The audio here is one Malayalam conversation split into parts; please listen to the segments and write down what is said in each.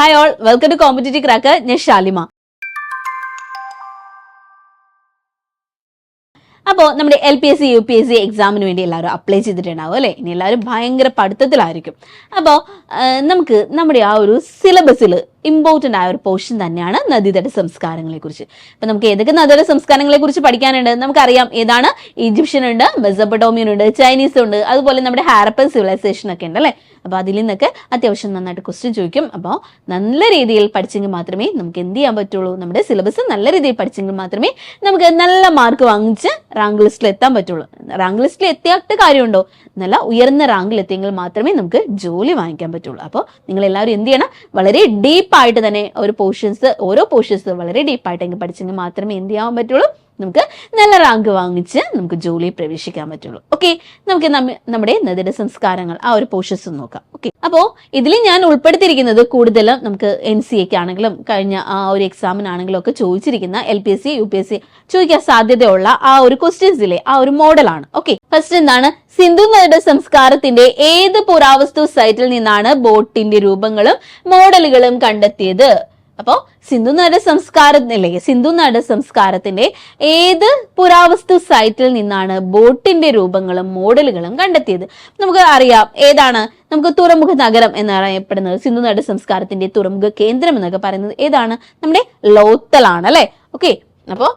Hi all welcome to competitive crack ഞാൻ ഷാലിമ അപ്പോൾ നമ്മുടെ L P S C U P S C എക്സാമിന് വേണ്ടി എല്ലാവരും അപ്ലൈ ചെയ്തിട്ടുണ്ടാവും അല്ലേ? ഇനി എല്ലാവരും ഭയങ്കര പഠിത്തത്തിലായിരിക്കും. അപ്പോൾ നമുക്ക് നമ്മുടെ ആ ഒരു സിലബസിൽ ഇമ്പോർട്ടന്റ് ആയ ഒരു പോർഷൻ തന്നെയാണ് നദീതട സംസ്കാരങ്ങളെ കുറിച്ച് അപ്പം നമുക്ക് ഏതൊക്കെ നദീതട സംസ്കാരങ്ങളെ കുറിച്ച് പഠിക്കാനുണ്ട്? നമുക്കറിയാം ഏതാണ്? ഈജിപ്ഷ്യൻ ഉണ്ട് മെസബഡോമിയൻ ഉണ്ട് ചൈനീസ് ഉണ്ട് അതുപോലെ നമ്മുടെ ഹാരപ്പൻ സിവിലൈസേഷൻ ഒക്കെ ഉണ്ട് അല്ലേ? അപ്പോൾ അതിൽ നിന്നൊക്കെ അത്യാവശ്യം നന്നായിട്ട് ക്വസ്റ്റ്യൻ ചോദിക്കും. അപ്പോൾ നല്ല രീതിയിൽ പഠിച്ചെങ്കിൽ മാത്രമേ നമുക്ക് എന്ത് ചെയ്യാൻ പറ്റുള്ളൂ? നമ്മുടെ സിലബസ് നല്ല രീതിയിൽ പഠിച്ചെങ്കിൽ മാത്രമേ നമുക്ക് നല്ല മാർക്ക് വാങ്ങിച്ച് റാങ്ക് ലിസ്റ്റിൽ എത്താൻ പറ്റുള്ളൂ. റാങ്ക് ലിസ്റ്റിൽ എത്തിയാത്ത കാര്യമുണ്ടോ? നല്ല ഉയർന്ന റാങ്കിൽ എത്തിയെങ്കിൽ മാത്രമേ നമുക്ക് ജോലി വാങ്ങിക്കാൻ പറ്റുള്ളൂ. അപ്പോൾ നിങ്ങൾ എല്ലാവരും എന്ത് ചെയ്യണം? വളരെ ഡീപ്പായിട്ട് തന്നെ ഒരു പോർഷൻസ് ഓരോ പോർഷൻസ് വളരെ ഡീപ്പായിട്ടെങ്കിൽ പഠിച്ചെങ്കിൽ മാത്രമേ എന്ത് ചെയ്യാൻ പറ്റുള്ളൂ? നമുക്ക് നല്ല റാങ്ക് വാങ്ങിച്ച് നമുക്ക് ജോലിയിൽ പ്രവേശിക്കാൻ പറ്റുള്ളൂ. ഓക്കെ നമുക്ക് നമ്മുടെ നദിയുടെ സംസ്കാരങ്ങൾ ആ ഒരു പോഷസ് നോക്കാം. ഓക്കെ അപ്പോൾ ഇതിൽ ഞാൻ ഉൾപ്പെടുത്തിയിരിക്കുന്നത് കൂടുതലും നമുക്ക് എൻ സി എക്ക് ആണെങ്കിലും കഴിഞ്ഞ ആ ഒരു എക്സാമിനാണെങ്കിലും ഒക്കെ ചോദിച്ചിരിക്കുന്ന L P S C U P S C ചോദിക്കാൻ സാധ്യതയുള്ള ആ ഒരു ക്വസ്റ്റ്യൻസിലെ ആ ഒരു മോഡലാണ് ഓക്കെ ഫസ്റ്റ് എന്താണ്? സിന്ധു നദിയുടെ സംസ്കാരത്തിന്റെ ഏത് പുരാവസ്തു സൈറ്റിൽ നിന്നാണ് ബോട്ടിന്റെ രൂപങ്ങളും മോഡലുകളും കണ്ടെത്തിയത്? അപ്പോ സിന്ധു നദ സംസ്കാരത്തിലെ സിന്ധു നദ സംസ്കാരത്തിന്റെ ഏത് പുരാവസ്തു സൈറ്റിൽ നിന്നാണ് ബോട്ടിന്റെ രൂപങ്ങളും മോഡലുകളും കണ്ടെത്തിയത്? നമുക്ക് അറിയാം ഏതാണ് നമുക്ക് തുറമുഖ നഗരം എന്നറിയപ്പെടുന്നത്. സിന്ധു നദ സംസ്കാരത്തിന്റെ തുറമുഖ കേന്ദ്രം എന്നൊക്കെ പറയുന്നത് ഏതാണ്? നമ്മുടെ ലോത്തലാണ് അല്ലെ? ഓക്കെ അപ്പോൾ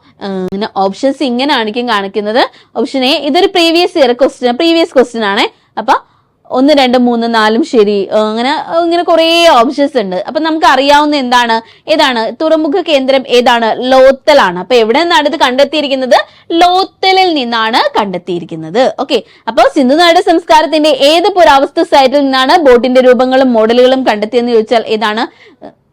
ഇങ്ങനെ ഓപ്ഷൻസ് ഇങ്ങനെ ആയിരിക്കും കാണിക്കുന്നത്. ഓപ്ഷൻ എ ഇതൊരു previous year question previous question ആണ്. അപ്പൊ ഒന്ന് രണ്ട് മൂന്ന് നാലും ശരി. അങ്ങനെ ഇങ്ങനെ കുറേ ഓപ്ഷൻസ് ഉണ്ട്. അപ്പൊ നമുക്ക് അറിയാവുന്ന എന്താണ്? ഏതാണ്? തുറമുഖ കേന്ദ്രം ഏതാണ്? ലോത്തലാണ്. അപ്പൊ എവിടെ നിന്നാണ് ഇത് കണ്ടെത്തിയിരിക്കുന്നത്? ലോത്തലിൽ നിന്നാണ് കണ്ടെത്തിയിരിക്കുന്നത്. ഓക്കെ. അപ്പോൾ സിന്ധുനാട് സംസ്കാരത്തിന്റെ ഏത് പുരാവസ്തു സൈറ്റിൽ നിന്നാണ് ബോട്ടിന്റെ രൂപങ്ങളും മോഡലുകളും കണ്ടെത്തിയെന്ന് ചോദിച്ചാൽ ഏതാണ്?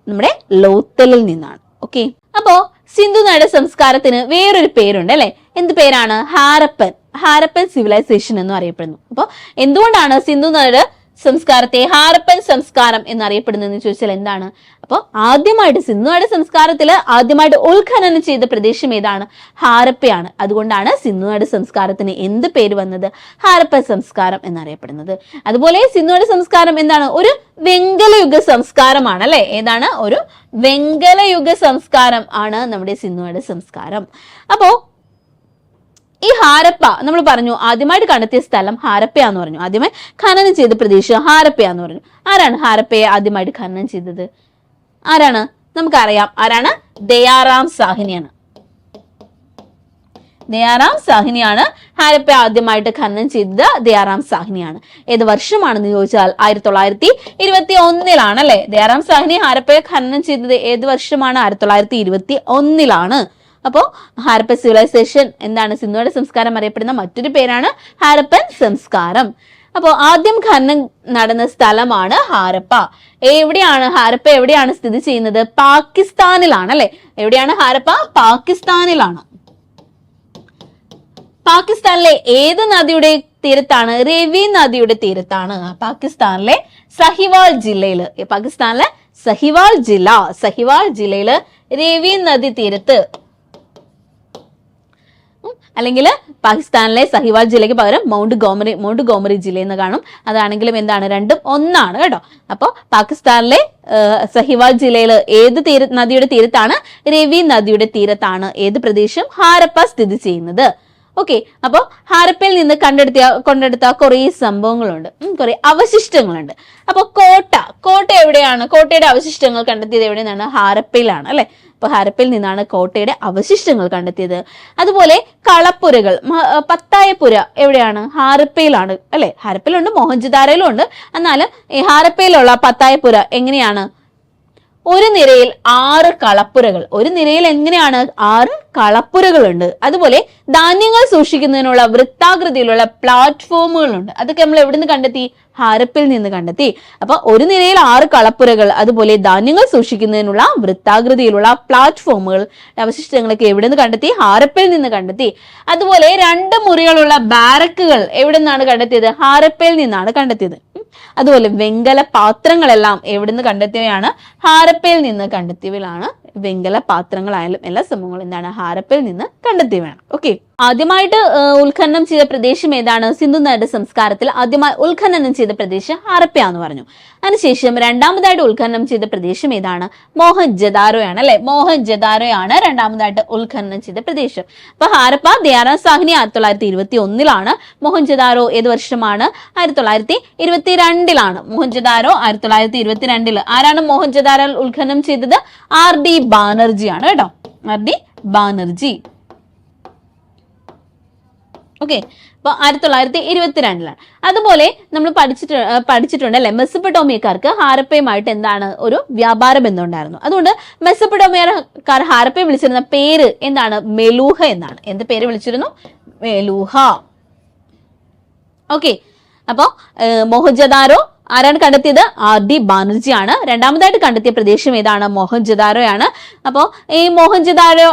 നമ്മുടെ ലോത്തലിൽ നിന്നാണ്. ഓക്കെ. അപ്പോ സിന്ധു നാട് സംസ്കാരത്തിന് വേറൊരു പേരുണ്ട് അല്ലെ? എന്ത് പേരാണ്? ഹാരപ്പൻ. ഹാരപ്പൻ സിവിലൈസേഷൻ എന്നും അറിയപ്പെടുന്നു. അപ്പോൾ എന്തുകൊണ്ടാണ് സിന്ധു നഗര സംസ്കാരത്തെ ഹാരപ്പൻ സംസ്കാരം എന്നറിയപ്പെടുന്നതെന്ന് ചോദിച്ചാൽ എന്താണ്? അപ്പോൾ ആദ്യമായിട്ട് സിന്ധുനാട് സംസ്കാരത്തിൽ ആദ്യമായിട്ട് ഉത്ഖനനം ചെയ്ത പ്രദേശം ഏതാണ്? ഹാരപ്പയാണ്. അതുകൊണ്ടാണ് സിന്ധുനാട് സംസ്കാരത്തിന് എന്ത് പേര് വന്നത്? ഹാരപ്പൻ സംസ്കാരം എന്നറിയപ്പെടുന്നത്. അതുപോലെ സിന്ധുനാട് സംസ്കാരം എന്താണ്? ഒരു വെങ്കലയുഗ സംസ്കാരമാണ് അല്ലെ? ഏതാണ്? ഒരു വെങ്കലയുഗ സംസ്കാരം ആണ് നമ്മുടെ സിന്ധുനാട് സംസ്കാരം. അപ്പോ ഈ ഹാരപ്പ നമ്മൾ പറഞ്ഞു ആദ്യമായിട്ട് കണ്ടെത്തിയ സ്ഥലം ഹാരപ്പയാന്ന് പറഞ്ഞു. ആദ്യമായി ഖനനം ചെയ്ത പ്രദേശം ഹാരപ്പയാന്ന് പറഞ്ഞു. ആരാണ് ഹാരപ്പയെ ആദ്യമായിട്ട് ഖനനം ചെയ്തത്? ആരാണ്? നമുക്കറിയാം. ആരാണ്? ദയാറാം സാഹിനിയാണ്. ദയാറാം സാഹിനിയാണ് ഹാരപ്പ ആദ്യമായിട്ട് ഖനനം ചെയ്തത്. ദയാറാം സാഹിനിയാണ്. ഏത് വർഷമാണെന്ന് ചോദിച്ചാൽ ആയിരത്തി തൊള്ളായിരത്തി ഇരുപത്തി ഒന്നിലാണ് അല്ലെ? ദയാറാം സാഹിനി ഹാരപ്പയെ ഖനനം ചെയ്തത് ഏത് വർഷമാണ്? ആയിരത്തി തൊള്ളായിരത്തി ഇരുപത്തി ഒന്നിലാണ് അപ്പോൾ ഹാരപ്പൻ സിവിലൈസേഷൻ എന്താണ് സിന്ധുവിന്റെ സംസ്കാരം അറിയപ്പെടുന്ന മറ്റൊരു പേരാണ് ഹാരപ്പൻ സംസ്കാരം. അപ്പോൾ ആദ്യം ഖനനം നടന്ന സ്ഥലമാണ് ഹാരപ്പ. എവിടെയാണ് ഹാരപ്പ എവിടെയാണ് സ്ഥിതി ചെയ്യുന്നത്? പാകിസ്ഥാനിലാണ് അല്ലെ എവിടെയാണ് ഹാരപ്പ? പാകിസ്ഥാനിലാണ്. പാകിസ്ഥാനിലെ ഏത് നദിയുടെ തീരത്താണ്? രവി നദിയുടെ തീരത്താണ്. പാകിസ്ഥാനിലെ സഹിവാൾ ജില്ലയിൽ പാകിസ്ഥാനിലെ സഹിവാൾ ജില്ല സഹിവാൾ ജില്ലയിൽ രവി നദി തീരത്ത് അല്ലെങ്കിൽ പാകിസ്ഥാനിലെ സഹിവാൾ ജില്ലയ്ക്ക് പകരം മൗണ്ട് ഗോമറി മൗണ്ട് ഗോമറി ജില്ല എന്ന് കാണും. അതാണെങ്കിലും എന്താണ്? രണ്ടും ഒന്നാണ് കേട്ടോ. അപ്പോൾ പാകിസ്ഥാനിലെ സഹിവാൾ ജില്ലയിൽ ഏത് തീര നദിയുടെ തീരത്താണ്? രവി നദിയുടെ തീരത്താണ് ഏത് പ്രദേശം ഹാരപ്പ സ്ഥിതി ചെയ്യുന്നത്. ഓക്കെ. അപ്പോൾ ഹാരപ്പയിൽ നിന്ന് കണ്ടെടുത്ത കൊണ്ടെടുത്ത കുറേ സംഭവങ്ങളുണ്ട്. കുറേ അവശിഷ്ടങ്ങളുണ്ട്. അപ്പോൾ കോട്ട കോട്ട എവിടെയാണ്? കോട്ടയുടെ അവശിഷ്ടങ്ങൾ കണ്ടെത്തിയത് എവിടെയാണ് ഹാരപ്പയിലാണ് അല്ലെ? അപ്പൊ ഹാരപ്പയിൽ നിന്നാണ് കോട്ടയുടെ അവശിഷ്ടങ്ങൾ കണ്ടെത്തിയത്. അതുപോലെ കളപ്പുരകൾ പത്തായപ്പുര എവിടെയാണ്? ഹാരപ്പയിലാണ് അല്ലെ? ഹാരപ്പയിലുണ്ട് മോഹൻജദാരയിലും ഉണ്ട് എന്നാൽ ഈ ഹാരപ്പയിലുള്ള പത്തായപ്പുര എങ്ങനെയാണ്? ഒരു നിരയിൽ ആറ് കളപ്പുരകൾ. ഒരു നിരയിൽ എങ്ങനെയാണ്? ആറ് കളപ്പുരകളുണ്ട്. അതുപോലെ ധാന്യങ്ങൾ സൂക്ഷിക്കുന്നതിനുള്ള വൃത്താകൃതിയിലുള്ള പ്ലാറ്റ്ഫോമുകളുണ്ട്. അതൊക്കെ നമ്മൾ എവിടെ നിന്ന് കണ്ടെത്തി? ഹാരപ്പിൽ നിന്ന് കണ്ടെത്തി. അപ്പൊ ഒരു നിരയിൽ ആറ് കളപ്പുരകൾ അതുപോലെ ധാന്യങ്ങൾ സൂക്ഷിക്കുന്നതിനുള്ള വൃത്താകൃതിയിലുള്ള പ്ലാറ്റ്ഫോമുകൾ അവശിഷ്ടങ്ങളൊക്കെ എവിടെ നിന്ന് കണ്ടെത്തി? ഹാരപ്പിൽ നിന്ന് കണ്ടെത്തി. അതുപോലെ രണ്ട് മുറികളുള്ള ബാരക്കുകൾ എവിടെ നിന്നാണ് കണ്ടെത്തിയത്? ഹാരപ്പയിൽ നിന്നാണ് കണ്ടെത്തിയത്. അതുപോലെ വെങ്കല പാത്രങ്ങളെല്ലാം എവിടുന്ന് കണ്ടെത്തിയവയാണ്? ഹാരപ്പയിൽ നിന്ന് കണ്ടെത്തിയവയാണ് വെങ്കല പാത്രങ്ങളായാലും എല്ലാ സംഭവങ്ങളും എന്താണ് ഹാരപ്പിൽ നിന്ന് കണ്ടെത്തി വേണം. ഓക്കെ ആദ്യമായിട്ട് ഉത്ഖനനം ചെയ്ത പ്രദേശം ഏതാണ്? സിന്ധു നദി സംസ്കാരത്തിൽ ആദ്യമായി ഉത്ഖനനം ചെയ്ത പ്രദേശം ഹാരപ്പ എന്ന് പറഞ്ഞു. അതിനുശേഷം രണ്ടാമതായിട്ട് ഉത്ഖനനം ചെയ്ത പ്രദേശം ഏതാണ്? മോഹൻ ജദാരോയാണ് അല്ലെ? മോഹൻ ജദാരോയാണ് രണ്ടാമതായിട്ട് ഉത്ഖനനം ചെയ്ത പ്രദേശം. അപ്പൊ ഹാരപ്പ ദയാറാം സാഹ്നി ആയിരത്തി തൊള്ളായിരത്തി ഇരുപത്തി ഒന്നിലാണ് മോഹൻ ജദാരോ ഏത് വർഷമാണ്? ആയിരത്തി തൊള്ളായിരത്തി ഇരുപത്തി രണ്ടിലാണ് മോഹൻ ജദാരോ ആയിരത്തി തൊള്ളായിരത്തി ഇരുപത്തിരണ്ടിൽ ആരാണ് മോഹൻ ജദാരോ ഉത്ഖനനം ചെയ്തത്? ആർ ഡി ബാനർജിയാണ് കേട്ടോ. R D Banerjee. ഓക്കെ അപ്പൊ ആയിരത്തി തൊള്ളായിരത്തി ഇരുപത്തിരണ്ടിലാണ്. അതുപോലെ നമ്മൾ പഠിച്ചിട്ട് പഠിച്ചിട്ടുണ്ട് അല്ലെ? മെസ്സപ്പട്ടോമിയക്കാർക്ക് ഹാരപ്പയുമായിട്ട് എന്താണ് ഒരു വ്യാപാര ബന്ധം ഉണ്ടായിരുന്നു അതുകൊണ്ട് മെസ്സപ്പട്ടോമിയക്കാർ ഹാരപ്പയെ വിളിച്ചിരുന്ന പേര് എന്താണ്? മെലൂഹ എന്നാണ്. എന്ത് പേര് വിളിച്ചിരുന്നു? മെലൂഹ. ഓക്കെ അപ്പോൾ മോഹൻജദാരോ ആരാണ് കണ്ടെത്തിയത്? ആർ ഡി ബാനർജിയാണ്. രണ്ടാമതായിട്ട് കണ്ടെത്തിയ പ്രദേശം ഏതാണ്? മോഹൻജദാരോയാണ് അപ്പോൾ ഈ മോഹൻജദാരോ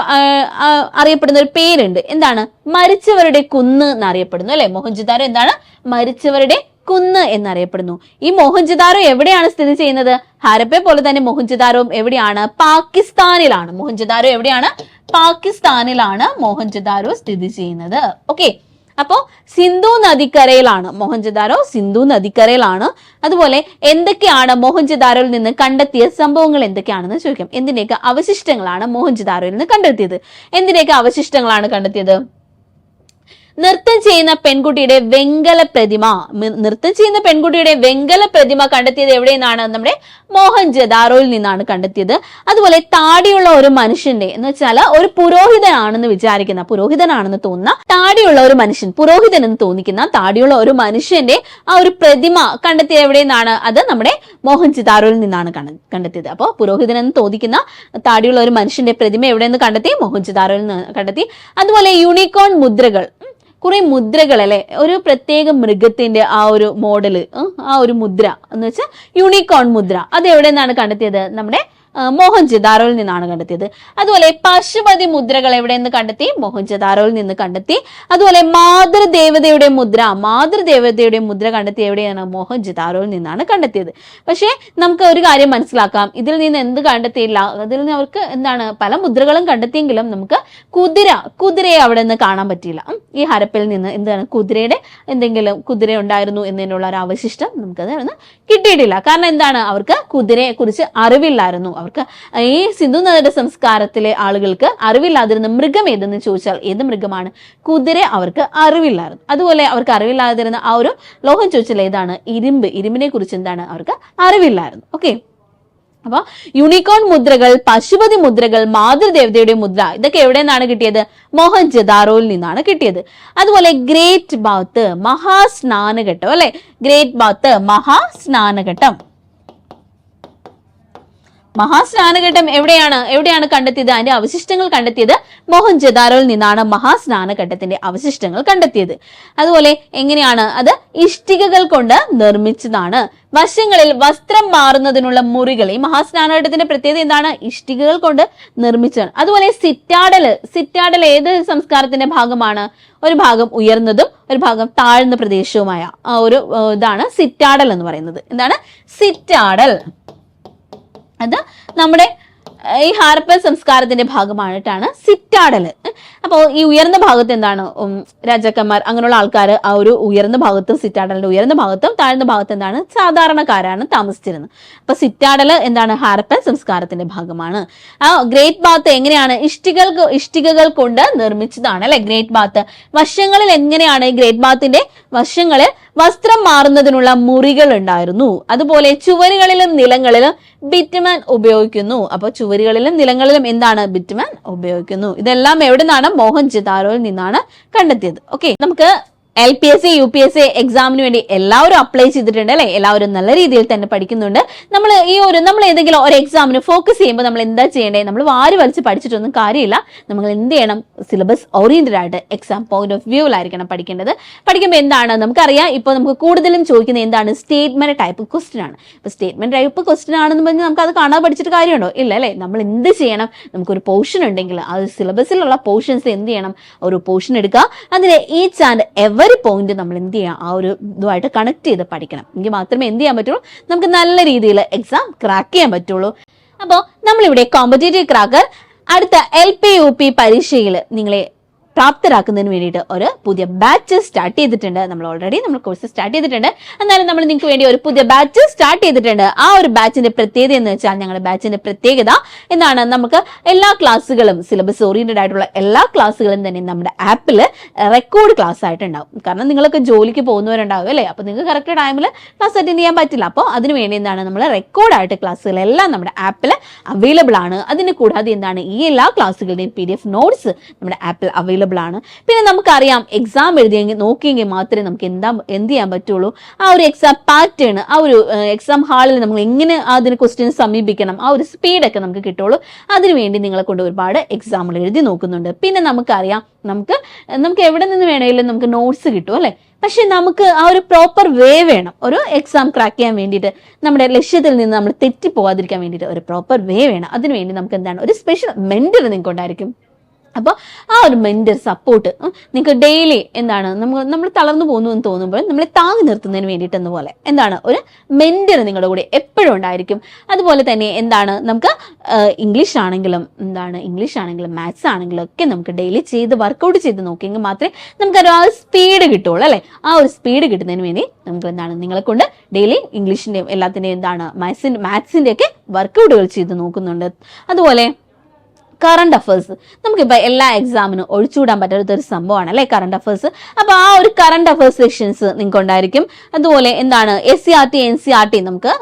അറിയപ്പെടുന്ന ഒരു പേരുണ്ട്. എന്താണ്? മരിച്ചവരുടെ കുന്ന് എന്നറിയപ്പെടുന്നു അല്ലെ? മോഹൻജദാരോ എന്താണ്? മരിച്ചവരുടെ കുന്ന് എന്നറിയപ്പെടുന്നു. ഈ മോഹൻജദാരോ എവിടെയാണ് സ്ഥിതി ചെയ്യുന്നത്? ഹാരപ്പെ പോലെ തന്നെ മോഹൻജദാരോ എവിടെയാണ്? പാകിസ്ഥാനിലാണ്. മോഹൻജദാരോ എവിടെയാണ്? പാകിസ്ഥാനിലാണ് മോഹൻജദാരോ സ്ഥിതി ചെയ്യുന്നത്. ഓക്കെ. അപ്പോ സിന്ധു നദിക്കരയിലാണ് മോഹൻജദാരോ സിന്ധു നദിക്കരയിലാണ്. അതുപോലെ എന്തൊക്കെയാണ് മോഹൻജദാരോയിൽ നിന്ന് കണ്ടെത്തിയ സംഭവങ്ങൾ എന്തൊക്കെയാണെന്ന് ചോദിക്കാം. എന്തിനേക്ക് അവശിഷ്ടങ്ങളാണ് മോഹൻജദാരോയിൽ നിന്ന് കണ്ടെത്തിയത്? എന്തിനേക്ക് അവശിഷ്ടങ്ങളാണ് കണ്ടെത്തിയത്? നൃത്തം ചെയ്യുന്ന പെൺകുട്ടിയുടെ വെങ്കല പ്രതിമ. നൃത്തം ചെയ്യുന്ന പെൺകുട്ടിയുടെ വെങ്കല പ്രതിമ കണ്ടെത്തിയത് എവിടെ നിന്നാണ് നമ്മുടെ മോഹൻജദാരോയിൽ നിന്നാണ് കണ്ടെത്തിയത്. അതുപോലെ താടിയുള്ള ഒരു മനുഷ്യന്റെ എന്ന് വെച്ചാൽ ഒരു പുരോഹിതനാണെന്ന് വിചാരിക്കുന്ന പുരോഹിതനാണെന്ന് തോന്നുന്ന താടിയുള്ള ഒരു മനുഷ്യൻ പുരോഹിതൻ എന്ന് തോന്നിക്കുന്ന താടിയുള്ള ഒരു മനുഷ്യന്റെ ആ ഒരു പ്രതിമ കണ്ടെത്തിയത് എവിടെ നിന്നാണ് അത് നമ്മുടെ മോഹൻ മോഹൻജദാരോയിൽ നിന്നാണ് കണ്ടെത്തിയത്. അപ്പോൾ പുരോഹിതൻ എന്ന് തോന്നിക്കുന്ന താടിയുള്ള ഒരു മനുഷ്യന്റെ പ്രതിമ എവിടെ നിന്ന് കണ്ടെത്തി മോഹൻജദാരോയിൽ നിന്ന് കണ്ടെത്തി. അതുപോലെ യൂണിക്കോൺ മുദ്രകൾ. കുറെ മുദ്രകൾ അല്ലെ? ഒരു പ്രത്യേക മൃഗത്തിന്റെ ആ ഒരു മോഡൽ ആ ഒരു മുദ്ര എന്ന് വെച്ചാൽ യൂണിക്കോൺ മുദ്ര. അത് എവിടെ നിന്നാണ് കണ്ടെത്തിയത്? നമ്മുടെ മോഹൻജദാരോയിൽ നിന്നാണ് കണ്ടെത്തിയത്. അതുപോലെ പശുപതി മുദ്രകൾ എവിടെ നിന്ന് കണ്ടെത്തി മോഹൻജദാരോയിൽ നിന്ന് കണ്ടെത്തി. അതുപോലെ മാതൃദേവതയുടെ മുദ്ര മാതൃദേവതയുടെ മുദ്ര കണ്ടെത്തി എവിടെയാണ്? മോഹൻജദാരോയിൽ നിന്നാണ് കണ്ടെത്തിയത്. പക്ഷേ നമുക്ക് ഒരു കാര്യം മനസ്സിലാക്കാം. ഇതിൽ നിന്ന് എന്ത് കണ്ടെത്തിയില്ല? അതിൽ നിന്ന് അവർക്ക് എന്താണ് പല മുദ്രകളും കണ്ടെത്തിയെങ്കിലും നമുക്ക് കുതിര കുതിരയെ അവിടെ നിന്ന് കാണാൻ പറ്റിയില്ല. ഈ ഹരപ്പിൽ നിന്ന് എന്താണ് കുതിരയുടെ എന്തെങ്കിലും കുതിര ഉണ്ടായിരുന്നു എന്നതിനുള്ള ഒരു അവശിഷ്ടം നമുക്കത് കിട്ടിയിട്ടില്ല. കാരണം എന്താണ് അവർക്ക് കുതിരയെ കുറിച്ച് അറിവില്ലായിരുന്നു. അവർക്ക് ഈ സിന്ധു നദിയുടെ സംസ്കാരത്തിലെ ആളുകൾക്ക് അറിവില്ലാതിരുന്ന മൃഗം ഏതെന്ന് ചോദിച്ചാൽ ഏത് മൃഗമാണ്? കുതിര അവർക്ക് അറിവില്ലായിരുന്നു. അതുപോലെ അവർക്ക് അറിവില്ലാതിരുന്ന ആ ഒരു ലോഹം ചോദിച്ചാൽ ഏതാണ്? ഇരുമ്പ്. ഇരുമ്പിനെ കുറിച്ച് എന്താണ്? അവർക്ക് അറിവില്ലായിരുന്നു. ഓക്കെ. അപ്പൊ യൂണിക്കോൺ മുദ്രകൾ പശുപതി മുദ്രകൾ മാതൃദേവതയുടെ മുദ്ര ഇതൊക്കെ എവിടെ നിന്നാണ് കിട്ടിയത്? മോഹൻജദാറോയിൽ നിന്നാണ് കിട്ടിയത്. അതുപോലെ ഗ്രേറ്റ് ബാത്ത് മഹാസ്നാനഘട്ടം അല്ലെ? Great bath മഹാസ്നാനഘട്ടം. മഹാസ്നാനഘട്ടം എവിടെയാണ്? എവിടെയാണ് കണ്ടെത്തിയത്? അതിന്റെ അവശിഷ്ടങ്ങൾ കണ്ടെത്തിയത് മോഹൻജദാരോയിൽ നിന്നാണ് മഹാസ്നാനഘട്ടത്തിന്റെ അവശിഷ്ടങ്ങൾ കണ്ടെത്തിയത്. അതുപോലെ എങ്ങനെയാണ്? അത് ഇഷ്ടികകൾ കൊണ്ട് നിർമ്മിച്ചതാണ്. വശങ്ങളിൽ വസ്ത്രം മാറുന്നതിനുള്ള മുറികൾ. ഈ മഹാസ്നാനഘട്ടത്തിന്റെ പ്രത്യേകത എന്താണ്? ഇഷ്ടികകൾ കൊണ്ട് നിർമ്മിച്ചതാണ്. അതുപോലെ സിറ്റാഡൽ സിറ്റാഡൽ ഏത് സംസ്കാരത്തിന്റെ ഭാഗമാണ്? ഒരു ഭാഗം ഉയർന്നതും ഒരു ഭാഗം താഴ്ന്ന പ്രദേശവുമായ ഒരു ഇതാണ് സിറ്റാഡൽ എന്ന് പറയുന്നത്. എന്താണ്? സിറ്റാഡൽ. അത് നമ്മുടെ ഈ ഹാരപ്പൻ സംസ്കാരത്തിന്റെ ഭാഗമായിട്ടാണ് സിറ്റാഡൽ. അപ്പോൾ ഈ ഉയർന്ന ഭാഗത്ത് എന്താണ്? രാജാക്കന്മാർ അങ്ങനെയുള്ള ആൾക്കാർ ആ ഒരു ഉയർന്ന ഭാഗത്തും സിറ്റാഡലിന്റെ ഉയർന്ന ഭാഗത്തും താഴ്ന്ന ഭാഗത്ത് എന്താണ്? സാധാരണക്കാരാണ് താമസിച്ചിരുന്നത്. അപ്പൊ സിറ്റാഡൽ എന്താണ്? ഹാരപ്പൻ സംസ്കാരത്തിന്റെ ഭാഗമാണ്. ആ ഗ്രേറ്റ് ബാത്ത് എങ്ങനെയാണ്? ഇഷ്ടികൾ ഇഷ്ടികകൾ കൊണ്ട് നിർമ്മിച്ചതാണ് അല്ലെ ഗ്രേറ്റ് ബാത്ത്? വശങ്ങളിൽ എങ്ങനെയാണ് ഈ ഗ്രേറ്റ് ബാത്തിന്റെ വശങ്ങളിൽ വസ്ത്രം മാറുന്നതിനുള്ള മുറികൾ ഉണ്ടായിരുന്നു. അതുപോലെ ചുവരുകളിലും നിലങ്ങളിലും ബിറ്റ്മാൻ ഉപയോഗിക്കുന്നു. അപ്പൊ ചുവരുകളിലും നിലങ്ങളിലും എന്താണ്? ബിറ്റ്മാൻ ഉപയോഗിക്കുന്നു. ഇതെല്ലാം എവിടെ നിന്നാണ് മോഹൻജദാരോയിൽ നിന്നാണ് കണ്ടെത്തിയത്. ഓക്കെ നമുക്ക് L P S C U P S C എക്സാമിന് വേണ്ടി എല്ലാവരും അപ്ലൈ ചെയ്തിട്ടുണ്ട് അല്ലെ? എല്ലാവരും നല്ല രീതിയിൽ തന്നെ പഠിക്കുന്നുണ്ട്. നമ്മൾ ഈ ഒരു നമ്മൾ ഏതെങ്കിലും ഒരു എക്സാമിന് ഫോക്കസ് ചെയ്യുമ്പോൾ നമ്മൾ എന്താ ചെയ്യേണ്ടത്? നമ്മൾ വാരി വലിച്ച് പഠിച്ചിട്ടൊന്നും കാര്യമില്ല. നമ്മൾ എന്ത് ചെയ്യണം? സിലബസ് ഓറിയന്റഡ് ആയിട്ട് എക്സാം പോയിന്റ് ഓഫ് വ്യൂവിലായിരിക്കണം പഠിക്കേണ്ടത്. പഠിക്കുമ്പോൾ എന്താണ്? നമുക്കറിയാം. ഇപ്പോൾ നമുക്ക് കൂടുതലും ചോദിക്കുന്നത് എന്താണ്? സ്റ്റേറ്റ്മെന്റ് ടൈപ്പ് ക്വസ്റ്റ്യൻ ആണ്. ഇപ്പൊ സ്റ്റേറ്റ്മെന്റ് ടൈപ്പ് ക്വസ്റ്റ്യൻ ആണെന്ന് പറഞ്ഞ് നമുക്ക് അത് കാണാതെ പഠിച്ചിട്ട് കാര്യമുണ്ടോ? ഇല്ല അല്ലേ? നമ്മൾ എന്ത് ചെയ്യണം? നമുക്കൊരു പോർഷൻ ഉണ്ടെങ്കിൽ ആ സിലബസിലുള്ള പോർഷൻസ് എന്ത് ചെയ്യണം? ഒരു പോർഷൻ എടുക്കുക. അതിലെ ഈച്ച് ആൻഡ് എവറി പോയിന്റ് നമ്മൾ എന്ത് ചെയ്യാം? ആ ഒരു ഇതുമായിട്ട് കണക്ട് ചെയ്ത് പഠിക്കണം. എങ്കിൽ മാത്രമേ എന്ത് ചെയ്യാൻ പറ്റുള്ളൂ? നമുക്ക് നല്ല രീതിയിൽ എക്സാം ക്രാക്ക് ചെയ്യാൻ പറ്റുള്ളൂ. അപ്പോൾ നമ്മളിവിടെ കോമ്പറ്റേറ്റീവ് ക്രാക്കർ അടുത്ത എൽ പി യു പി പരീക്ഷയിൽ നിങ്ങളെ പ്രാപ്തരാക്കുന്നതിന് വേണ്ടിയിട്ട് ഒരു പുതിയ ബാച്ച് സ്റ്റാർട്ട് ചെയ്തിട്ടുണ്ട്. നമ്മൾ ഓൾറെഡി നമ്മൾ കോഴ്സ് സ്റ്റാർട്ട് ചെയ്തിട്ടുണ്ട്. എന്നാലും നമ്മൾ നിങ്ങൾക്ക് വേണ്ടി ഒരു പുതിയ ബാച്ച് സ്റ്റാർട്ട് ചെയ്തിട്ടുണ്ട്. ആ ഒരു ബാച്ചിന്റെ പ്രത്യേകത എന്ന് വെച്ചാൽ ഞങ്ങളുടെ ബാച്ചിന്റെ പ്രത്യേകത എന്താണ് നമുക്ക് എല്ലാ ക്ലാസ്സുകളും സിലബസ് ഓറിയന്റഡ് ആയിട്ടുള്ള എല്ലാ ക്ലാസ്സുകളും തന്നെ നമ്മുടെ ആപ്പിൽ റെക്കോർഡ് ക്ലാസ് ആയിട്ടുണ്ടാവും. കാരണം നിങ്ങളൊക്കെ ജോലിക്ക് പോകുന്നവരുണ്ടാവും അല്ലേ? അപ്പോൾ നിങ്ങൾക്ക് കറക്റ്റ് ടൈമിൽ ക്ലാസ് അറ്റൻഡ് ചെയ്യാൻ പറ്റില്ല. അപ്പോൾ അതിന് വേണ്ടി എന്താണ് നമ്മൾ റെക്കോർഡ് റെക്കോർഡായിട്ട് ക്ലാസ്സുകളെല്ലാം നമ്മുടെ ആപ്പിൽ അവൈലബിൾ ആണ്. അതിന് കൂടാതെ എന്താണ് ഈ എല്ലാ ക്ലാസ്സുകളുടെയും പി ഡി എഫ് നോട്ട്സ് നമ്മുടെ ആപ്പിൽ അവൈലബിൾ ആണ്. പിന്നെ നമുക്കറിയാം എക്സാം എഴുതിയെങ്കിൽ നോക്കിയെങ്കിൽ മാത്രമേ നമുക്ക് എന്താ എന്ത് ചെയ്യാൻ പറ്റുള്ളൂ? ആ ഒരു എക്സാം പാറ്റേൺ ആ ഒരു എക്സാം ഹാളിൽ നമ്മൾ എങ്ങനെ അതിന് ക്വസ്റ്റ്യൻ സമീപിക്കണം ആ ഒരു സ്പീഡൊക്കെ നമുക്ക് കിട്ടുള്ളൂ. അതിനുവേണ്ടി നിങ്ങളെ കൊണ്ട് ഒരുപാട് എക്സാമ്പിൾ എഴുതി നോക്കുന്നുണ്ട്. പിന്നെ നമുക്കറിയാം നമുക്ക് നമുക്ക് എവിടെ നിന്ന് വേണമെങ്കിലും നമുക്ക് നോട്ട്സ് കിട്ടും അല്ലേ? പക്ഷെ നമുക്ക് ആ ഒരു പ്രോപ്പർ വേ വേണം. ഒരു എക്സാം ക്രാക്ക് ചെയ്യാൻ വേണ്ടിയിട്ട് നമ്മുടെ ലക്ഷ്യത്തിൽ നിന്ന് നമ്മൾ തെറ്റിപ്പോവാതിരിക്കാൻ വേണ്ടിയിട്ട് ഒരു പ്രോപ്പർ വേ വേണം. അതിനുവേണ്ടി നമുക്ക് എന്താണ്? ഒരു സ്പെഷ്യൽ മെന്റർ നിങ്ങൾക്ക് ഉണ്ടായിരിക്കും അപ്പോൾ ആ ഒരു മെന്റർ സപ്പോർട്ട് നിങ്ങൾക്ക് ഡെയിലി എന്താണ് നമ്മൾ നമ്മൾ തളർന്നു പോകുന്നു എന്ന് തോന്നുമ്പോൾ നമ്മളെ താങ്ങി നിർത്തുന്നതിന് വേണ്ടിയിട്ട് എന്ന പോലെ എന്താണ് ഒരു മെന്റർ നിങ്ങളുടെ കൂടെ എപ്പോഴും ഉണ്ടായിരിക്കും. അതുപോലെ തന്നെ എന്താണ് നമുക്ക് ഇംഗ്ലീഷ് ആണെങ്കിലും എന്താണ് ഇംഗ്ലീഷ് ആണെങ്കിലും മാത്സ് ആണെങ്കിലും ഒക്കെ നമുക്ക് ഡെയിലി ചെയ്ത് വർക്കൗട്ട് ചെയ്ത് നോക്കിയെങ്കിൽ മാത്രമേ നമുക്കൊരു ആ സ്പീഡ് കിട്ടുള്ളൂ അല്ലേ? ആ ഒരു സ്പീഡ് കിട്ടുന്നതിന് വേണ്ടി നമുക്ക് എന്താണ് നിങ്ങളെ കൊണ്ട് ഡെയിലി ഇംഗ്ലീഷിന്റെയും എല്ലാത്തിന്റെയും എന്താണ് മാത്സിന്റെ മാത്സിന്റെ ഒക്കെ വർക്കൗട്ടുകൾ ചെയ്ത് നോക്കുന്നുണ്ട്. അതുപോലെ കറണ്ട് അഫേഴ്സ് നമുക്കിപ്പോൾ എല്ലാ എക്സാമിനും ഒഴിച്ചുകൂടാൻ പറ്റാത്ത ഒരു സംഭവമാണ് അല്ലേ കറണ്ട് അഫേഴ്സ് അപ്പോൾ ആ ഒരു കറണ്ട് അഫേഴ്സ് സെക്ഷൻസ് നിങ്ങൾക്ക് ഉണ്ടായിരിക്കും. അതുപോലെ എന്താണ് S C R T N C R T നമുക്ക്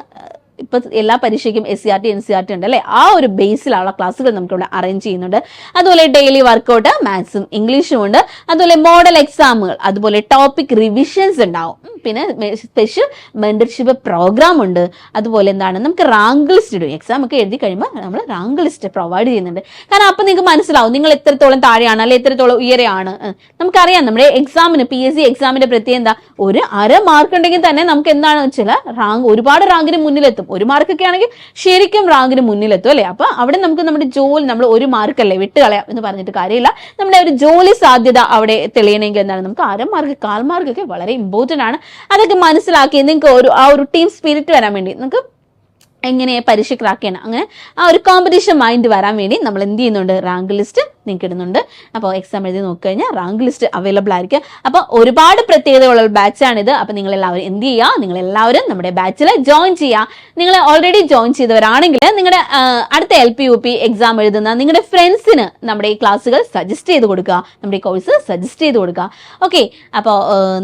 ഇപ്പൊ എല്ലാ പരീക്ഷയ്ക്കും S C R T N C R T ഉണ്ട് അല്ലേ? ആ ഒരു ബേസിലുള്ള ക്ലാസ്സുകൾ നമുക്കിവിടെ അറേഞ്ച് ചെയ്യുന്നുണ്ട്. അതുപോലെ ഡെയിലി വർക്കൗട്ട് മാത്സും ഇംഗ്ലീഷും ഉണ്ട്. അതുപോലെ മോഡൽ എക്സാമുകൾ അതുപോലെ ടോപ്പിക് റിവിഷൻസ് ഉണ്ടാവും. പിന്നെ സ്പെഷ്യൽ മെന്റർഷിപ്പ് പ്രോഗ്രാം ഉണ്ട്. അതുപോലെ എന്താണ് നമുക്ക് റാങ്ക് ലിസ്റ്റ് ഇടും. എക്സാം ഒക്കെ എഴുതി കഴിയുമ്പോൾ നമ്മൾ റാങ്ക് ലിസ്റ്റ് പ്രൊവൈഡ് ചെയ്യുന്നുണ്ട്. കാരണം അപ്പം നിങ്ങൾക്ക് മനസ്സിലാവും നിങ്ങൾ എത്രത്തോളം താഴെയാണ് അല്ലെങ്കിൽ എത്രത്തോളം ഉയരെയാണ്. നമുക്കറിയാം നമ്മുടെ എക്സാമിന് പി എസ് സി എക്സാമിന്റെ പ്രത്യേകം എന്താ? ഒരു അര മാർക്ക് ഉണ്ടെങ്കിൽ തന്നെ നമുക്ക് എന്താണ് വെച്ചാൽ റാങ്ക് ഒരുപാട് റാങ്കിന് മുന്നിലെത്തും. ഒരു മാർക്കൊക്കെ ആണെങ്കിൽ ശരിക്കും റാങ്കിന് മുന്നിലെത്തും അല്ലേ? അപ്പോൾ അവിടെ നമുക്ക് നമ്മുടെ ജോലി നമ്മൾ ഒരു മാർക്കല്ലേ വിട്ട് കളയാം എന്ന് പറഞ്ഞിട്ട് കാര്യമില്ല. നമ്മുടെ ഒരു ജോലി സാധ്യത അവിടെ തെളിയണമെങ്കിൽ എന്താണ്? നമുക്ക് അര മാർക്ക് കാൽ മാർക്കൊക്കെ വളരെ ഇമ്പോർട്ടന്റ് ആണ്. അതൊക്കെ മനസ്സിലാക്കി നിങ്ങൾക്ക് ഒരു ആ ഒരു ടീം സ്പിരിറ്റ് വരാൻ വേണ്ടി നിങ്ങൾക്ക് എങ്ങനെ പരീക്ഷ അങ്ങനെ ആ ഒരു കോമ്പറ്റീഷൻ മൈൻഡ് വരാൻ വേണ്ടി നമ്മൾ എന്ത് ചെയ്യുന്നുണ്ട്? റാങ്ക് ലിസ്റ്റ് നിങ്ങൾക്ക് ഇടുന്നുണ്ട്. അപ്പോൾ എക്സാം എഴുതി നോക്കിക്കഴിഞ്ഞാൽ റാങ്ക് ലിസ്റ്റ് അവൈലബിൾ ആയിരിക്കും. അപ്പോൾ ഒരുപാട് പ്രത്യേകതകളുള്ള ബാച്ചാണിത് അപ്പോൾ നിങ്ങൾ എല്ലാവരും എന്ത് ചെയ്യുക? നിങ്ങൾ എല്ലാവരും നമ്മുടെ ബാച്ചിൽ ജോയിൻ ചെയ്യുക. നിങ്ങൾ ഓൾറെഡി ജോയിൻ ചെയ്തവരാണെങ്കിൽ നിങ്ങളുടെ അടുത്ത L P U P exam എഴുതുന്ന നിങ്ങളുടെ ഫ്രണ്ട്സിന് നമ്മുടെ ഈ ക്ലാസ്സുകൾ സജസ്റ്റ് ചെയ്ത് കൊടുക്കുക. നമ്മുടെ ഈ കോഴ്സ് സജസ്റ്റ് ചെയ്ത് കൊടുക്കുക. ഓക്കെ അപ്പോൾ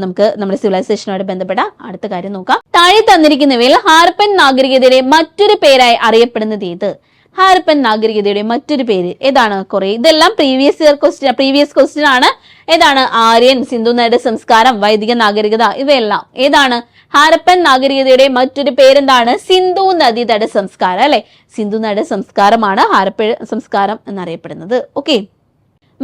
നമുക്ക് നമ്മുടെ സിവിലൈസേഷനോട് ബന്ധപ്പെട്ട അടുത്ത കാര്യം നോക്കാം. താഴെ തന്നിരിക്കുന്നവയിൽ ഹാർപ്പൻ നാഗരികതയുടെ മറ്റൊരു പേരായി അറിയപ്പെടുന്നത് ഏത്? ഹാരപ്പൻ നാഗരികതയുടെ മറ്റൊരു പേര്. ഏതാണ്? കുറെ. ഇതെല്ലാം previous year question previous question ആണ്. ഏതാണ്? ആര്യൻ സിന്ധു നദ സംസ്കാരം വൈദിക നാഗരികത ഇവയെല്ലാം. ഏതാണ്? ഹാരപ്പൻ നാഗരികതയുടെ മറ്റൊരു പേരെന്താണ്? സിന്ധു നദീതട സംസ്കാരം അല്ലെ? സിന്ധു നദ സംസ്കാരമാണ് ഹാരപ്പ സംസ്കാരം എന്നറിയപ്പെടുന്നത്. ഓക്കെ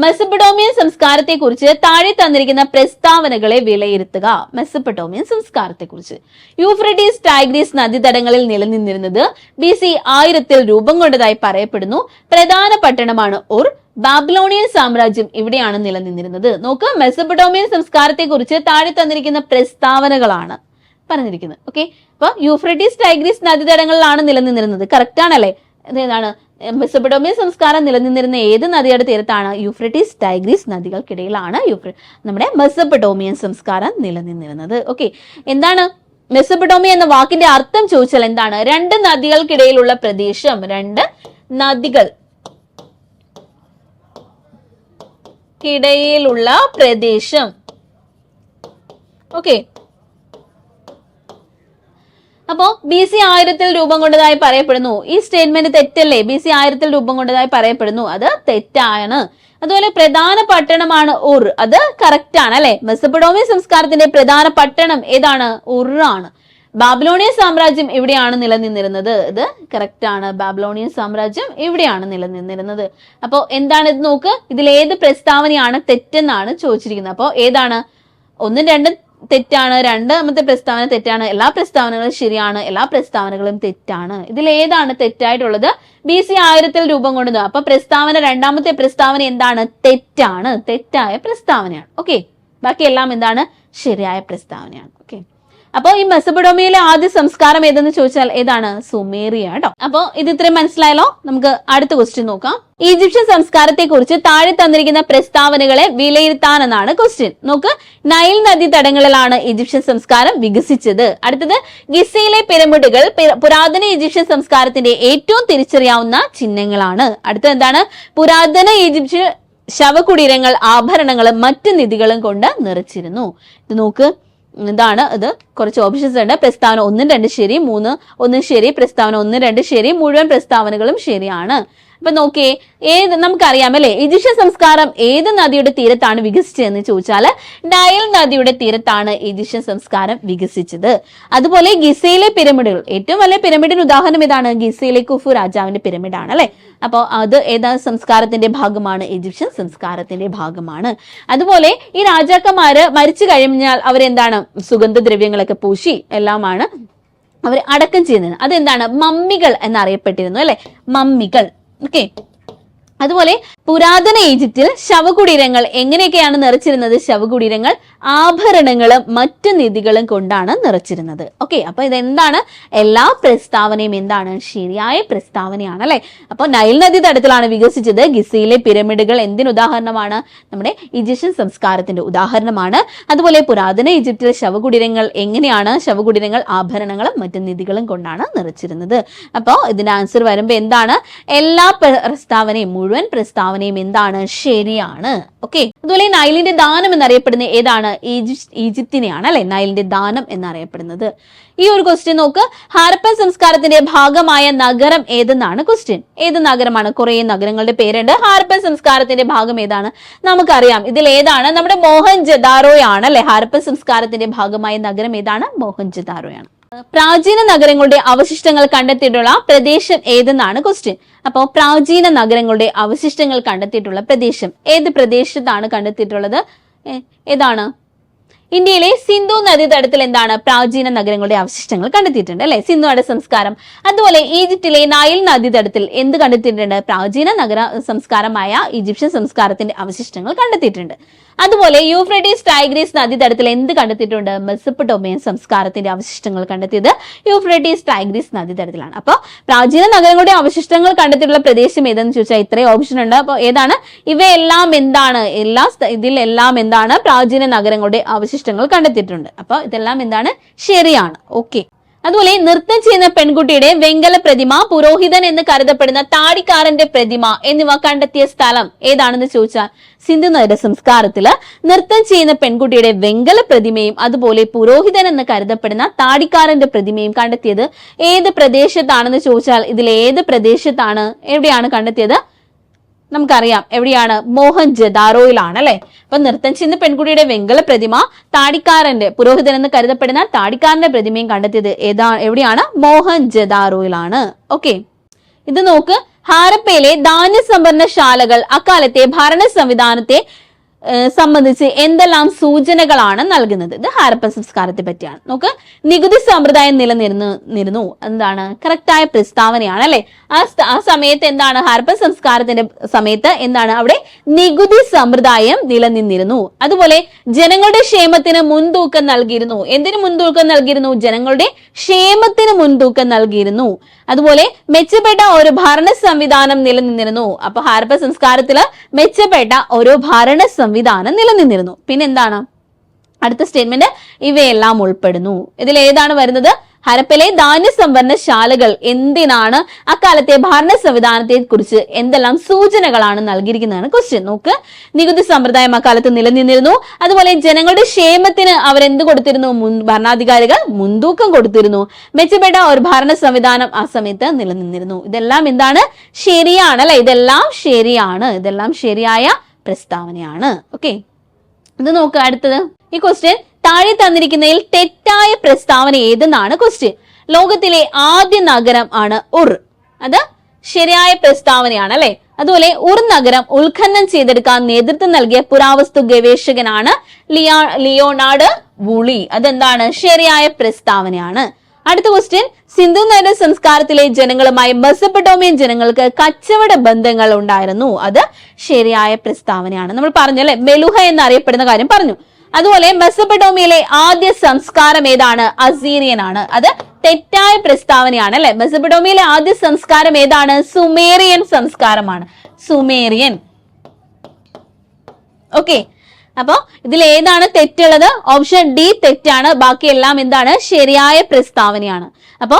മെസപ്പഡോമിയൻ സംസ്കാരത്തെക്കുറിച്ച് താഴെ തന്നിരിക്കുന്ന പ്രസ്താവനകളെ വിലയിരുത്തുക. മെസ്സപ്പെട്ടോമിയൻ സംസ്കാരത്തെക്കുറിച്ച്. യൂഫ്രട്ടീസ് ടൈഗ്രീസ് നദീതടങ്ങളിൽ നിലനിന്നിരുന്നത് ബി സി ആയിരത്തിൽ രൂപം കൊണ്ടതായി പറയപ്പെടുന്നു. പ്രധാന പട്ടണമാണ് ഉർ ബാബ്ലോണിയൻ സാമ്രാജ്യം ഇവിടെയാണ് നിലനിന്നിരുന്നത്. നോക്ക് മെസ്സപ്പെട്ടോമിയൻ സംസ്കാരത്തെക്കുറിച്ച് താഴെ തന്നിരിക്കുന്ന പ്രസ്താവനകളാണ് പറഞ്ഞിരിക്കുന്നത്. ഓക്കെ അപ്പൊ യൂഫ്രട്ടീസ് ടൈഗ്രീസ് നദീതടങ്ങളിലാണ് നിലനിന്നിരുന്നത്. കറക്റ്റ് ആണല്ലേ? ഇതേതാണ് മെസപ്പഡോമിയൻ സംസ്കാരം നിലനിന്നിരുന്ന ഏത് നദിയുടെ തീരത്താണ്? യൂഫ്രട്ടീസ് ടൈഗ്രീസ് നദികൾക്കിടയിലാണ് യൂഫ്ര നമ്മുടെ മെസപ്പഡോമിയൻ സംസ്കാരം നിലനിന്നിരുന്നത്. ഓക്കെ എന്താണ്? മെസപ്പഡോമിയ എന്ന വാക്കിന്റെ അർത്ഥം ചോദിച്ചാൽ എന്താണ്? രണ്ട് നദികൾക്കിടയിലുള്ള പ്രദേശം രണ്ട് നദികൾ ക്കിടയിലുള്ള പ്രദേശം. ഓക്കെ അപ്പോ ബി സി ആയിരത്തിൽ രൂപം കൊണ്ടതായി പറയപ്പെടുന്നു. ഈ സ്റ്റേറ്റ്മെന്റ് തെറ്റല്ലേ? ബി സി ആയിരത്തിൽ രൂപം കൊണ്ടതായി പറയപ്പെടുന്നു. അത് തെറ്റാണ് അതുപോലെ പ്രധാന പട്ടണമാണ് ഉർ. അത് കറക്റ്റ് ആണ് അല്ലെ? മെസപ്പഡോമിയ സംസ്കാരത്തിന്റെ പ്രധാന പട്ടണം ഏതാണ്? ഉർ ആണ്. ബാബിലോണിയൻ സാമ്രാജ്യം എവിടെയാണ് നിലനിന്നിരുന്നത്. ഇത് കറക്റ്റ് ആണ് ബാബിലോണിയൻ സാമ്രാജ്യം എവിടെയാണ് നിലനിന്നിരുന്നത്. അപ്പോൾ എന്താണ് ഇത് നോക്ക്? ഇതിൽ ഏത് പ്രസ്താവനയാണ് തെറ്റെന്നാണ് ചോദിച്ചിരിക്കുന്നത്. അപ്പോൾ ഏതാണ്? ഒന്നും രണ്ടും തെറ്റാണ് രണ്ടാമത്തെ പ്രസ്താവന തെറ്റാണ് എല്ലാ പ്രസ്താവനകളും ശരിയാണ് എല്ലാ പ്രസ്താവനകളും തെറ്റാണ്. ഇതിൽ ഏതാണ് തെറ്റായിട്ടുള്ളത്? ബി സി ആയിരത്തിൽ രൂപം കൊണ്ടത്. അപ്പൊ പ്രസ്താവന രണ്ടാമത്തെ പ്രസ്താവന എന്താണ്? തെറ്റാണ്. തെറ്റായ പ്രസ്താവനയാണ്. ഓക്കെ ബാക്കി എല്ലാം എന്താണ്? ശരിയായ പ്രസ്താവനയാണ്. ഓക്കെ അപ്പോൾ ഈ മെസ്സബഡോമിയയിലെ ആദ്യ സംസ്കാരം ഏതെന്ന് ചോദിച്ചാൽ ഏതാണ്? സുമേറിയ കേട്ടോ. അപ്പോൾ ഇത് ഇത്രയും മനസ്സിലായല്ലോ? നമുക്ക് അടുത്ത ക്വസ്റ്റ്യൻ നോക്കാം. ഈജിപ്ഷ്യൻ സംസ്കാരത്തെ കുറിച്ച് താഴെ തന്നിരിക്കുന്ന പ്രസ്താവനകളെ വിലയിരുത്താനെന്നാണ് ക്വസ്റ്റ്യൻ നോക്ക് നൈൽ നദി തടങ്ങളിലാണ് ഈജിപ്ഷ്യൻ സംസ്കാരം വികസിച്ചത്. അടുത്തത് ഗിസയിലെ പിരമിഡുകൾ പുരാതന ഈജിപ്ഷ്യൻ സംസ്കാരത്തിന്റെ ഏറ്റവും തിരിച്ചറിയാവുന്ന ചിഹ്നങ്ങളാണ്. അടുത്തത് എന്താണ്? പുരാതന ഈജിപ്ഷ്യൻ ശവകുടീരങ്ങൾ ആഭരണങ്ങളും മറ്റു നിധികളും കൊണ്ട് നിറച്ചിരുന്നു. ഇത് നോക്ക് ഇതാണ് ഇത്. കുറച്ച് ഓപ്ഷൻസ് ഉണ്ട്. പ്രസ്താവന ഒന്നും രണ്ട് ശരി മൂന്ന് ഒന്നും ശരി പ്രസ്താവന ഒന്ന് രണ്ട് ശരി മുഴുവൻ പ്രസ്താവനകളും ശരിയാണ്. അപ്പൊ നോക്കിയേ ഏത് നമുക്കറിയാം അല്ലെ? ഈജിപ്ഷ്യൻ സംസ്കാരം ഏത് നദിയുടെ തീരത്താണ് വികസിച്ചതെന്ന് ചോദിച്ചാൽ നൈൽ നദിയുടെ തീരത്താണ് ഈജിപ്ഷ്യൻ സംസ്കാരം വികസിച്ചത്. അതുപോലെ ഗിസയിലെ പിരമിഡുകൾ ഏറ്റവും വലിയ പിരമിഡിന് ഉദാഹരണം ഇതാണ് ഗിസയിലെ കുഫു രാജാവിന്റെ പിരമിഡാണ് അല്ലെ? അപ്പോൾ അത് ഏതാ സംസ്കാരത്തിന്റെ ഭാഗമാണ്? ഈജിപ്ഷ്യൻ സംസ്കാരത്തിന്റെ ഭാഗമാണ്. അതുപോലെ ഈ രാജാക്കന്മാര് മരിച്ചു കഴിഞ്ഞാൽ അവരെന്താണ്? സുഗന്ധദ്രവ്യങ്ങളൊക്കെ പൂശി എല്ലാമാണ് അവർ അടക്കം ചെയ്യുന്നത്. അതെന്താണ്? മമ്മികൾ എന്നറിയപ്പെട്ടിരുന്നു അല്ലെ? മമ്മികൾ. ഓക്കെ അതുപോലെ പുരാതന ഈജിപ്തിൽ ശവകുടീരങ്ങൾ എങ്ങനെയൊക്കെയാണ് നിറച്ചിരുന്നത്? ശവകുടീരങ്ങൾ ആഭരണങ്ങളും മറ്റു നിധികളും കൊണ്ടാണ് നിറച്ചിരുന്നത്. ഓക്കെ അപ്പൊ ഇതെന്താണ്? എല്ലാ പ്രസ്താവനയും എന്താണ്? ശരിയായ പ്രസ്താവനയാണ് അല്ലെ? അപ്പൊ നൈൽ നദി തടത്തിലാണ് വികസിച്ചത്. ഗിസയിലെ പിരമിഡുകൾ എന്തിനു ഉദാഹരണമാണ്? നമ്മുടെ ഈജിപ്ഷ്യൻ സംസ്കാരത്തിന്റെ ഉദാഹരണമാണ്. അതുപോലെ പുരാതന ഈജിപ്തിലെ ശവകുടീരങ്ങൾ എങ്ങനെയാണ്? ശവകുടീരങ്ങൾ ആഭരണങ്ങളും മറ്റു നിധികളും കൊണ്ടാണ് നിറച്ചിരുന്നത്. അപ്പോൾ ഇതിന്റെ ആൻസർ വരുമ്പോൾ എന്താണ്? എല്ലാ പ്രസ്താവനയും മുഴുവൻ പ്രസ്താവനയും എന്താണ്? ശരിയാണ്. ഓക്കെ അതുപോലെ നൈലിന്റെ ദാനം എന്നറിയപ്പെടുന്ന ഏതാണ്? ഈജിപ്ത് ഈജിപ്തിനെയാണ് അല്ലെ? നൈലിന്റെ ദാനം എന്നറിയപ്പെടുന്നത്. ഈ ഒരു ക്വസ്റ്റ്യൻ നോക്ക്. ഹാരപ്പൻ സംസ്കാരത്തിന്റെ ഭാഗമായ നഗരം ഏതെന്നാണ് ക്വസ്റ്റ്യൻ ഏത് നഗരമാണ്? കുറെ നഗരങ്ങളുടെ പേരുണ്ട്. ഹാരപ്പൻ സംസ്കാരത്തിന്റെ ഭാഗം ഏതാണ്? നമുക്കറിയാം. ഇതിൽ ഏതാണ്? നമ്മുടെ മോഹൻ ജദാറോയാണ് അല്ലെ? ഹാരപ്പൻ സംസ്കാരത്തിന്റെ ഭാഗമായ നഗരം ഏതാണ്? മോഹൻ ജദാറോയാണ് പ്രാചീന നഗരങ്ങളുടെ അവശിഷ്ടങ്ങൾ കണ്ടെത്തിയിട്ടുള്ള പ്രദേശം ഏതെന്നാണ് ക്വസ്റ്റ്യൻ അപ്പോൾ പ്രാചീന നഗരങ്ങളുടെ അവശിഷ്ടങ്ങൾ കണ്ടെത്തിയിട്ടുള്ള പ്രദേശം ഏത് പ്രദേശത്താണ് കണ്ടെത്തിയിട്ടുള്ളത്? ഏതാണ്? ഇന്ത്യയിലെ സിന്ധു നദീതടത്തിൽ എന്താണ് പ്രാചീന നഗരങ്ങളുടെ അവശിഷ്ടങ്ങൾ കണ്ടെത്തിയിട്ടുണ്ട് അല്ലെ? സിന്ധുവാട സംസ്കാരം. അതുപോലെ ഈജിപ്തിലെ നൈൽ നദീതടത്തിൽ എന്ത് കണ്ടെത്തിയിട്ടുണ്ട്? പ്രാചീന നഗര സംസ്കാരമായ ഈജിപ്ഷ്യൻ സംസ്കാരത്തിന്റെ അവശിഷ്ടങ്ങൾ കണ്ടെത്തിയിട്ടുണ്ട്. അതുപോലെ യൂഫ്രട്ടീസ് ടൈഗ്രീസ് നദീതടത്തിൽ എന്ത് കണ്ടെത്തിയിട്ടുണ്ട്? മെസ്സപ്പട്ടോമിയൻ സംസ്കാരത്തിന്റെ അവശിഷ്ടങ്ങൾ കണ്ടെത്തിയത് യൂഫ്രട്ടീസ് ടൈഗ്രീസ് നദീതടത്തിലാണ്. അപ്പോൾ പ്രാചീന നഗരങ്ങളുടെ അവശിഷ്ടങ്ങൾ കണ്ടെത്തിയിട്ടുള്ള പ്രദേശം ഏതെന്ന് ചോദിച്ചാൽ ഇത്രയും ഓപ്ഷൻ ഉണ്ട്. അപ്പോൾ ഏതാണ്? ഇവയെല്ലാം എന്താണ്? എല്ലാ ഇതിലെല്ലാം എന്താണ്? പ്രാചീന നഗരങ്ങളുടെ അവശിഷ്ടങ്ങൾ കണ്ടെത്തിയിട്ടുണ്ട്. അപ്പോൾ ഇതെല്ലാം എന്താണ്? ശരിയാണ്. ഓക്കെ അതുപോലെ നൃത്തം ചെയ്യുന്ന പെൺകുട്ടിയുടെ വെങ്കല പ്രതിമ പുരോഹിതൻ എന്ന് കരുതപ്പെടുന്ന താടിക്കാരന്റെ പ്രതിമ എന്നിവ കണ്ടെത്തിയ സ്ഥലം ഏതാണെന്ന് ചോദിച്ചാൽ സിന്ധു നഗര സംസ്കാരത്തിൽ നൃത്തം ചെയ്യുന്ന പെൺകുട്ടിയുടെ വെങ്കല പ്രതിമയും അതുപോലെ പുരോഹിതൻ എന്ന് കരുതപ്പെടുന്ന താടിക്കാരന്റെ പ്രതിമയും കണ്ടെത്തിയത് ഏത് പ്രദേശത്താണെന്ന് ചോദിച്ചാൽ ഇതിൽ ഏത് പ്രദേശത്താണ്? എവിടെയാണ് കണ്ടെത്തിയത്? നമുക്കറിയാം എവിടെയാണ് മോഹൻ ജദാറോയിലാണ് അല്ലെ? അപ്പൊ നൃത്തം ചെയ്യുന്ന പെൺകുട്ടിയുടെ വെങ്കല പ്രതിമ താടിക്കാരന്റെ പുരോഹിതൻ എന്ന് കരുതപ്പെടുന്ന താടിക്കാരന്റെ പ്രതിമയും കണ്ടെത്തിയത് ഏതാ എവിടെയാണ്? മോഹൻ ജദാറോയിലാണ് ഓക്കെ. ഇത് നോക്ക് ഹാരപ്പയിലെ ധാന്യ സംഭരണശാലകൾ അക്കാലത്തെ ഭരണ സംവിധാനത്തെ സംബന്ധിച്ച് എന്തെല്ലാം സൂചനകളാണ് നൽകുന്നത്? ഇത് ഹാരപ്പൻ സംസ്കാരത്തെ പറ്റിയാണ്. നോക്ക് നികുതി സമ്പ്രദായം നിലനിരുന്നിരുന്നു എന്താണ്? കറക്റ്റായ പ്രസ്താവനയാണ് അല്ലെ? ആ ആ സമയത്ത് എന്താണ്? ഹാരപ്പൻ സംസ്കാരത്തിന്റെ സമയത്ത് എന്താണ്? അവിടെ നികുതി സമ്പ്രദായം നിലനിന്നിരുന്നു. അതുപോലെ ജനങ്ങളുടെ ക്ഷേമത്തിന് മുൻതൂക്കം നൽകിയിരുന്നു. എന്തിനു മുൻതൂക്കം നൽകിയിരുന്നു? ജനങ്ങളുടെ ക്ഷേമത്തിന് മുൻതൂക്കം നൽകിയിരുന്നു. അതുപോലെ മെച്ചപ്പെട്ട ഒരു ഭരണ സംവിധാനം നിലനിന്നിരുന്നു. അപ്പൊ ഹാരപ്പ സംസ്കാരത്തിൽ മെച്ചപ്പെട്ട ഒരു ഭരണ സംവിധാനം നിലനിന്നിരുന്നു. പിന്നെന്താണ്? അടുത്ത സ്റ്റേറ്റ്മെന്റ് ഇവയെല്ലാം ഉൾപ്പെടുന്നു. ഇതിൽ ഏതാണ് വരുന്നത്? ഹരപ്പയിലെ ധാന്യ സംഭരണശാലകൾ എന്തിനാണ് അക്കാലത്തെ ഭരണ സംവിധാനത്തെ കുറിച്ച് എന്തെല്ലാം സൂചനകളാണ് നൽകിയിരിക്കുന്നതാണ് ക്വസ്റ്റ്യൻ നോക്ക്. നികുതി സമ്പ്രദായം അക്കാലത്ത് നിലനിന്നിരുന്നു. അതുപോലെ ജനങ്ങളുടെ ക്ഷേമത്തിന് അവരെന്ത് കൊടുത്തിരുന്നു? ഭരണാധികാരികൾ മുൻതൂക്കം കൊടുത്തിരുന്നു. മെച്ചപ്പെട്ട ഒരു ഭരണ സംവിധാനം ആ സമയത്ത് നിലനിന്നിരുന്നു. ഇതെല്ലാം എന്താണ്? ശരിയാണ് അല്ലെ? ഇതെല്ലാം ശരിയാണ്. ഇതെല്ലാം ശരിയായ പ്രസ്താവനയാണ്. ഓക്കെ ഇത് നോക്കുക അടുത്തത്. ഈ ക്വസ്റ്റ്യൻ താഴെ തന്നിരിക്കുന്നതിൽ തെറ്റായ പ്രസ്താവന ഏതെന്നാണ് ക്വസ്റ്റ്യൻ ലോകത്തിലെ ആദ്യ നഗരം ആണ് ഉർ. അത് ശരിയായ പ്രസ്താവനയാണ് അല്ലെ? അതുപോലെ ഉർ നഗരം ഉത്ഖനനം ചെയ്തെടുക്കാൻ നേതൃത്വം നൽകിയ പുരാവസ്തു ഗവേഷകനാണ് ലിയാ ലിയോണാർഡ് വുളി. അതെന്താണ്? ശരിയായ പ്രസ്താവനയാണ്. അടുത്ത ക്വസ്റ്റ്യൻ സിന്ധു നഗര സംസ്കാരത്തിലെ ജനങ്ങളുമായി മെസ്സപ്പട്ടോമിയൻ ജനങ്ങൾക്ക് കച്ചവട ബന്ധങ്ങൾ ഉണ്ടായിരുന്നു. അത് ശരിയായ പ്രസ്താവനയാണ്. നമ്മൾ പറഞ്ഞു അല്ലെ മെലുഹ എന്നറിയപ്പെടുന്ന കാര്യം പറഞ്ഞു. അതുപോലെ മെസ്സപ്പട്ടോമിയയിലെ ആദ്യ സംസ്കാരം ഏതാണ്? അസീറിയൻ ആണ് അത് തെറ്റായ പ്രസ്താവനയാണ് അല്ലെ? മെസ്സപ്പട്ടോമിയയിലെ ആദ്യ സംസ്കാരം ഏതാണ്? സുമേറിയൻ സംസ്കാരമാണ്. സുമേറിയൻ. ഓക്കെ. അപ്പോ ഇതിൽ ഏതാണ് തെറ്റുള്ളത്? ഓപ്ഷൻ ഡി തെറ്റാണ്. ബാക്കിയെല്ലാം എന്താണ്? ശരിയായ പ്രസ്താവനയാണ്. അപ്പോ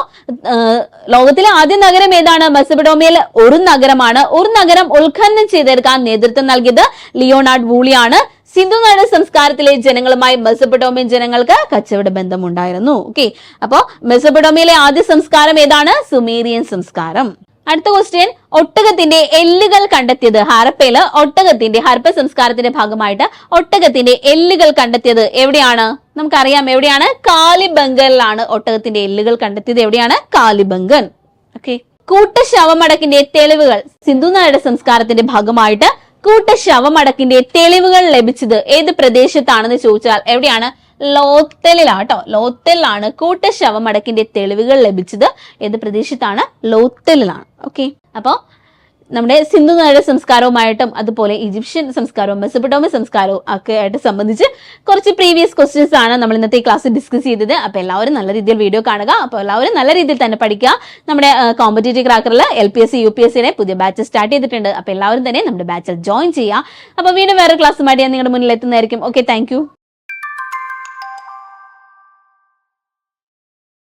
ലോകത്തിലെ ആദ്യ നഗരം ഏതാണ്? മെസബഡോമിയയിൽ ഒരു നഗരമാണ്. ഒരു നഗരം ഉത്ഖനനം ചെയ്തെടുക്കാൻ നേതൃത്വം നൽകിയത് ലിയോണാർഡ് വൂളിയാണ്. സിന്ധു നാട് സംസ്കാരത്തിലെ ജനങ്ങളുമായി മെസബഡോമിയൻ ജനങ്ങൾക്ക് കച്ചവട ബന്ധമുണ്ടായിരുന്നു. ഓക്കെ അപ്പോ മെസബഡോമിയയിലെ ആദ്യ സംസ്കാരം ഏതാണ്? സുമേറിയൻ സംസ്കാരം. അടുത്ത ക്വസ്റ്റ്യൻ ഒട്ടകത്തിന്റെ എല്ലുകൾ കണ്ടെത്തിയത് ഹാരപ്പയിൽ ഒട്ടകത്തിന്റെ ഹരപ്പ സംസ്കാരത്തിന്റെ ഭാഗമായിട്ട് ഒട്ടകത്തിന്റെ എല്ലുകൾ കണ്ടെത്തിയത് എവിടെയാണ്? നമുക്കറിയാം എവിടെയാണ്? കാലിബംഗലിലാണ് ഒട്ടകത്തിന്റെ എല്ലുകൾ കണ്ടെത്തിയത് എവിടെയാണ്? കാലിബംഗൻ ഓക്കെ കൂട്ടശവമടക്കിന്റെ തെളിവുകൾ സിന്ധുനായുടെ സംസ്കാരത്തിന്റെ ഭാഗമായിട്ട് കൂട്ടശവമടക്കിന്റെ തെളിവുകൾ ലഭിച്ചത് ഏത് പ്രദേശത്താണെന്ന് ചോദിച്ചാൽ എവിടെയാണ്? ലോത്തലിലാട്ടോ. ലോത്തലിലാണ് കൂട്ടശവമടക്കിന്റെ തെളിവുകൾ ലഭിച്ചത്. ഏത് പ്രദേശത്താണ്? ലോത്തലിലാണ്. ഓക്കെ അപ്പോ നമ്മുടെ സിന്ധു നാട് സംസ്കാരവുമായിട്ടും അതുപോലെ ഈജിപ്ഷ്യൻ സംസ്കാരവും മെസ്സപ്പൊട്ടോമിയ സംസ്കാരവും ഒക്കെ ആയിട്ട് സംബന്ധിച്ച് കുറച്ച് പ്രീവിയസ് ക്വസ്റ്റ്യൻസ് ആണ് നമ്മൾ ഇന്നത്തെ ക്ലാസ് ഡിസ്കസ് ചെയ്തത്. അപ്പോൾ എല്ലാവരും നല്ല രീതിയിൽ വീഡിയോ കാണുക. അപ്പോൾ എല്ലാവരും നല്ല രീതിയിൽ തന്നെ പഠിക്കുക. നമ്മുടെ competitive ക്രാക്കറിൽ L P S C U P S സിനെ പുതിയ ബാച്ച് സ്റ്റാർട്ട് ചെയ്തിട്ടുണ്ട്. അപ്പോൾ എല്ലാവരും തന്നെ നമ്മുടെ ബാച്ചിൽ ജോയിൻ ചെയ്യുക. അപ്പോൾ വീണ്ടും വേറെ ക്ലാസ്സുമായിട്ട് ഞാൻ നിങ്ങളുടെ മുന്നിൽ എത്തുന്നതായിരിക്കും. Okay thank